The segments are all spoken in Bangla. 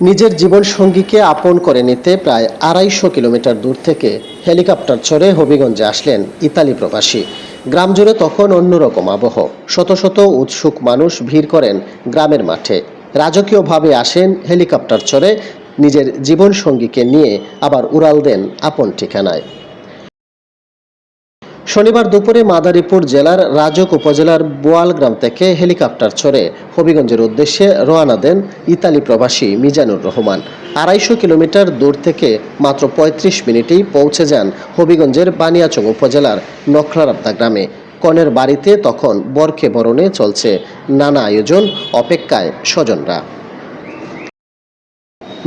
নিজের জীবন সঙ্গীকে আপন করে নিতে প্রায় আড়াইশো কিলোমিটার দূর থেকে হেলিকপ্টার চড়ে হবিগঞ্জে আসলেন ইতালি প্রবাসী। গ্রাম জুড়ে তখন অন্যরকম আবহ। শত শত উৎসুক মানুষ ভিড় করেন গ্রামের মাঠে। রাজকীয়ভাবে আসেন হেলিকপ্টার চড়ে, নিজের জীবন সঙ্গীকে নিয়ে আবার উড়াল দেন আপন ঠিকানায়। শনিবার দুপুরে মাদারীপুর জেলার রাজক উপজেলার বোয়াল গ্রাম থেকে হেলিকপ্টার চড়ে হবিগঞ্জের উদ্দেশ্যে রওনা দেন ইতালি প্রবাসী মিজানুর রহমান। আড়াইশো কিলোমিটার দূর থেকে মাত্র ৩৫ মিনিটেই পৌঁছে যান হবিগঞ্জের বানিয়াচং উপজেলার নখলারাপ্তা গ্রামে। কনের বাড়িতে তখন বরকে বরণে চলছে নানা আয়োজন, অপেক্ষায় স্বজনরা।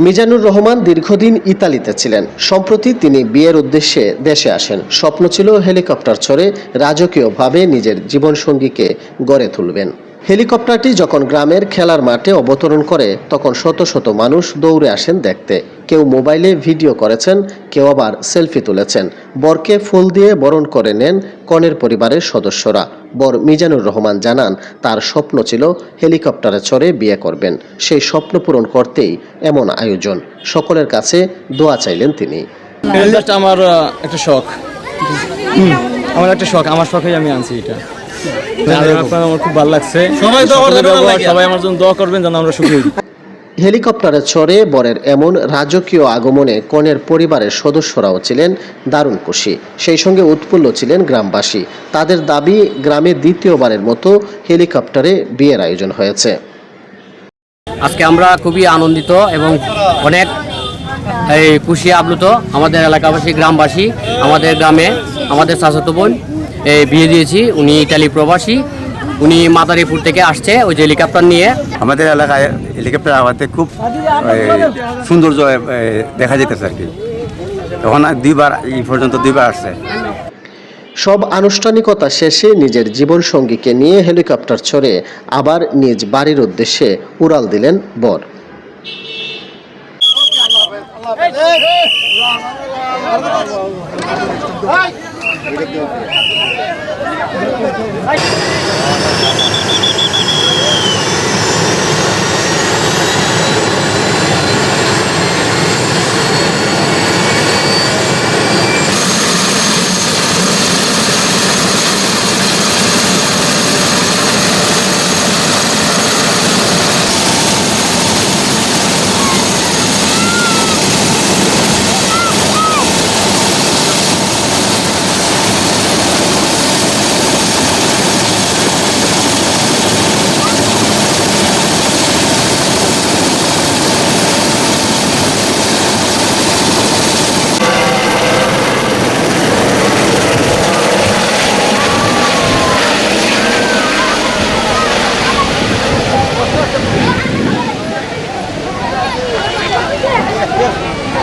মিজানুর রহমান দীর্ঘদিন ইতালিতে ছিলেন। সম্প্রতি তিনি বিয়ের উদ্দেশ্যে দেশে আসেন। স্বপ্ন ছিল হেলিকপ্টার চড়ে রাজকীয়ভাবে নিজের জীবনসঙ্গীকে গড়ে তুলবেন। হেলিকপ্টারটি যখন গ্রামের খেলার মাঠে অবতরণ করে, তখন শত শত মানুষ দৌড়ে আসেন দেখতে। কেউ মোবাইলে ভিডিও করেছেন, কেউ আবার সেলফি তুলেছেন। বরকে ফুল দিয়ে বরণ করে নেন কনের পরিবারের সদস্যরা। বর মিজানুর রহমান জানান, তার স্বপ্ন ছিল হেলিকপ্টারে চড়ে বিয়ে করবেন। সেই স্বপ্ন পূরণ করতেই এমন আয়োজন। সকলের কাছে দোয়া চাইলেন তিনি। আমার একটা শখ। আমার একটা শখ, আমার শখেই আমি আনছি এটা। আপনার আমার খুব ভালো লাগছে। সবাই দোয়া করবেন, সকলের ভালো দোয়া, লাগে। সবাই আমার জন্য দোয়া করবেন যেন আমরা সুখী হেলিকপ্টারে চড়ে বরের এমন রাজকীয় আগমনে কনের পরিবারের সদস্যরাও ছিলেন দারুণ খুশি। সেই সঙ্গে উৎফুল্ল ছিলেন গ্রামবাসী। তাদের দাবি গ্রামে দ্বিতীয়বারের মতো হেলিকপ্টারে বিয়ের আয়োজন হয়েছে। আজকে আমরা খুবই আনন্দিত এবং অনেক এই খুশি আপ্লুত আমাদের এলাকাবাসী গ্রামবাসী আমাদের গ্রামে আমাদের চাচাতো বোন। বিয়ে দিয়েছি উনি ইটালি প্রবাসী উনি মাদারীপুর থেকে আসছে ওই যে হেলিকপ্টার নিয়ে আমাদের এলাকায় হেলিকপ্টার আওয়াতে খুব সৌন্দর্য দেখা যেতেছে আর কি তখন দুইবার এই পর্যন্ত দুইবার আসছে সব আনুষ্ঠানিকতা শেষে নিজের জীবনসঙ্গীকে নিয়ে হেলিকপ্টার চড়ে আবার নিজ বাড়ির উদ্দেশ্যে উড়াল দিলেন বর এটা